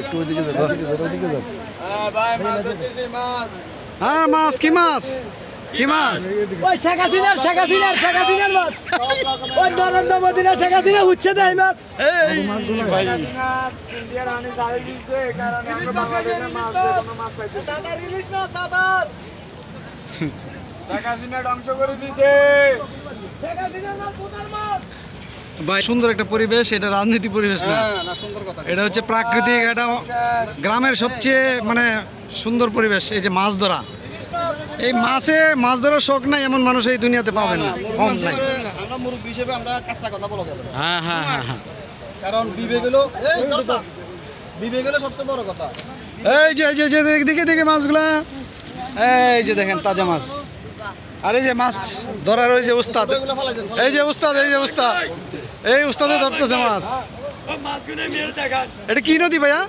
একটু ওইদিকে যান ওইদিকে যান হ্যাঁ মাছ কি মাছ? কি মাছ? ওই শেখ হাসিনার শেখ হাসিনার শেখ হাসিনার মাছ। ওই নরেন্দ্র মোদীর শেখ হাসিনা উঠছে দেয় মাছ। এই! ভাই ভাই সুন্দর একটা পরিবেশ এটা রাজনীতি পরিবেশ না। এটা হচ্ছে প্রাকৃতিক এটা গ্রামের সবচেয়ে মানে সুন্দর পরিবেশ এই যে মাছ ধরা। এই মাছে মাছ ধরার শখ নাই এমন মানুষ এই দুনিয়াতে পাবেন না কম নাই। হ্যাঁ হ্যাঁ হ্যাঁ হ্যাঁ। কারণ বিবেক হলো এই বিবেক হলো সবচেয়ে বড় কথা। এই যে এই যে দেখে দেখে মাছগুলা। এই যে দেখেন তাজা মাছ। আর এই যে মাছ ধরার ওই যে উস্তাদ, এই যে উস্তাদ, এই যে উস্তাদ, এই উস্তাদে ধরতেছে মাছ। এটা কি নদী ভাইয়া?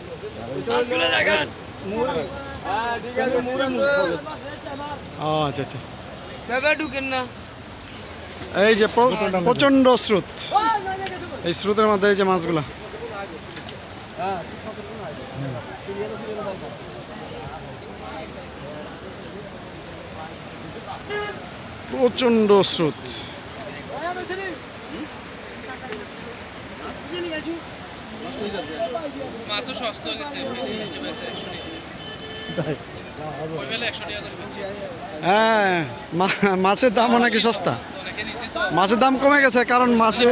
আচ্ছা আচ্ছা। এই যে প্র- প্রচণ্ড স্রোত। এই স্রোতের মধ্যে এই যে মাছগুলা। প্রচণ্ড স্রোত। হয়ে মাছের দাম অনেক সস্তা মাছের দাম কমে গেছে কারণ মাছের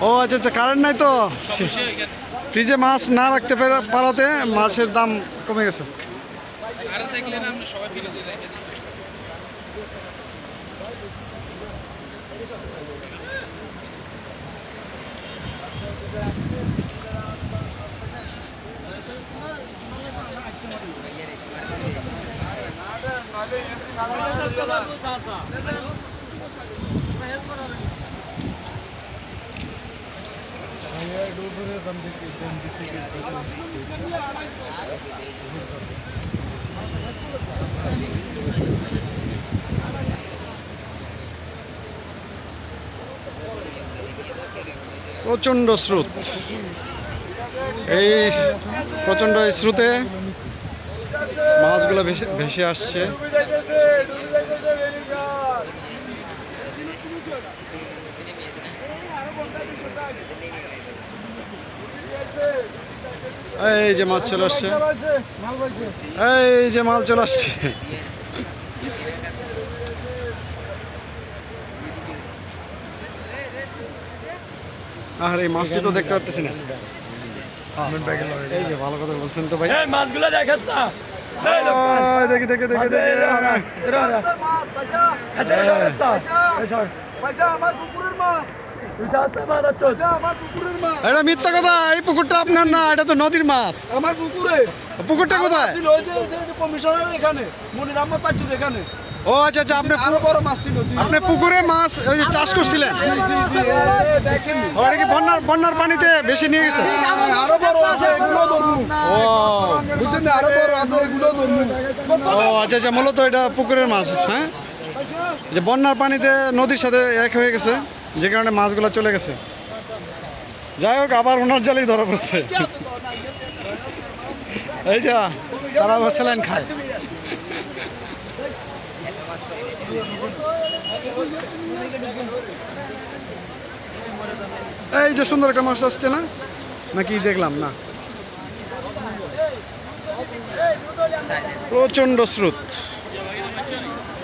ও আচ্ছা আচ্ছা কারেন্ট নাই তো? ফ্রিজে মাছ না রাখতে পেরে- পারাতে মাছের দাম কমে গেছে। কারেন্ট থাকলে আমরা সবাই ফ্রিজে প্রচণ্ড স্রোত। এই প্রচণ্ড এই স্রোতে মাছগুলো ভেসে ভেসে আসছে। এই যে মাছ চলে আসছে। এই যে মাছ চলে আসছে। আর এই মাছটি তো দেখতে পাচ্ছি না। এই যে ভালো কথা বলছেন তো ভাই। মাছগুলো দেখাচ্ছ ওই দেখি দেখি দেখি দেখি। এটা মিথ্যা কথা এই পুকুরটা আপনার না এটা তো নদীর মাছ। আমার পুকুরে পুকুরটা কোথায়? কমিশনার এখানে মনির এখানে। ও আচ্ছা আচ্ছা আপনি বড় মাছ ছিল আপনি পুকুরে মাছ ওই যে চাষ করছিলেন? কি বন্যার বন্যার পানিতে বেশি নিয়ে গেছে? আরও বড় আছে এগুলো ধরবো। ও বুঝছেন আরও বড় আছে এগুলো ধরবো। ও আচ্ছা আচ্ছা মূলত এটা পুকুরের মাছ হ্যাঁ? যে বন্যার পানিতে নদীর সাথে এক হয়ে গেছে। যে কারণে মাছগুলো চলে গেছে। যাই হোক, আবার ওনার জালেই ধরা পড়ছে। এই যা, তারা স্যালাইন খায়। এই যে সুন্দর একটা মাছ আসছে না? নাকি দেখলাম না। প্রচণ্ড স্রোত ওই বস্তু উড়ে যাও না আরেক বস্তু উড়ে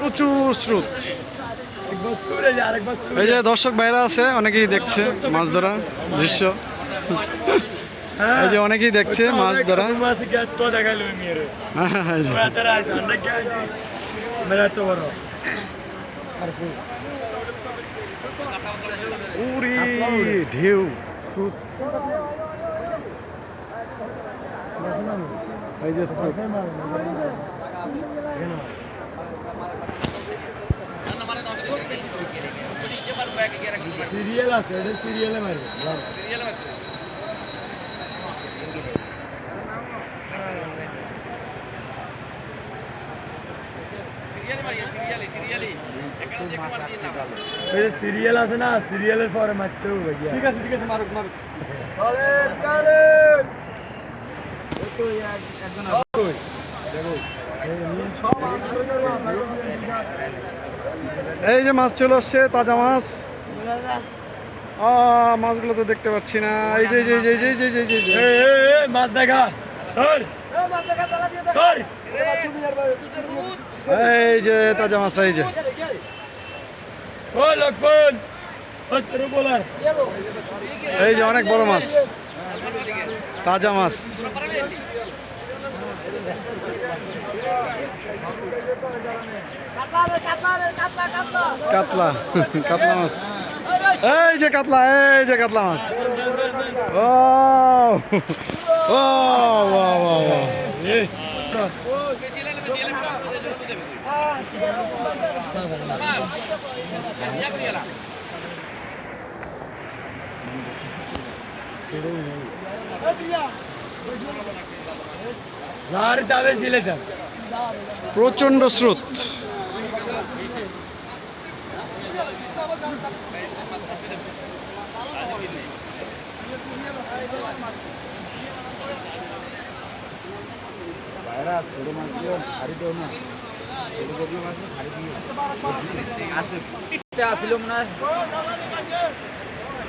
প্রচুর স্রোত। এই যে দর্শক বাইরা আছে অনেকেই দেখছে মাছ ধরা দৃশ্য। এই যে অনেকেই দেখছে মাছ ধরা। হ্যাঁ, হ্যাঁ, উড়ি ঢেউ এই যে সিরিয়াল আছে এটা সিরিয়ালে মারবে। সিরিয়ালে সিরিয়াল আছে না সিরিয়ালের পরে মারতে হবে ঠিক আছে ঠিক আছে মারুক মারুক। চলেন চলেন। এই যে মাছ চলে আসছে তাজা মাছ। মাছগুলো তো দেখতে পাচ্ছি না। এই যে যে যে যে যে, যে, যে। মাছ দেখা। এই যে তাজা মাছ এই যে। ও লক্ষণ। এই যে অনেক বড় মাছ তাজা মাছ কাতলা কাতলা মাছ এই যে কাতলা এই যে কাতলা মাছ ও ও বাহ, বাহ, বাহ। বেশি প্রচণ্ড স্রোত। আসিল মনে হয়।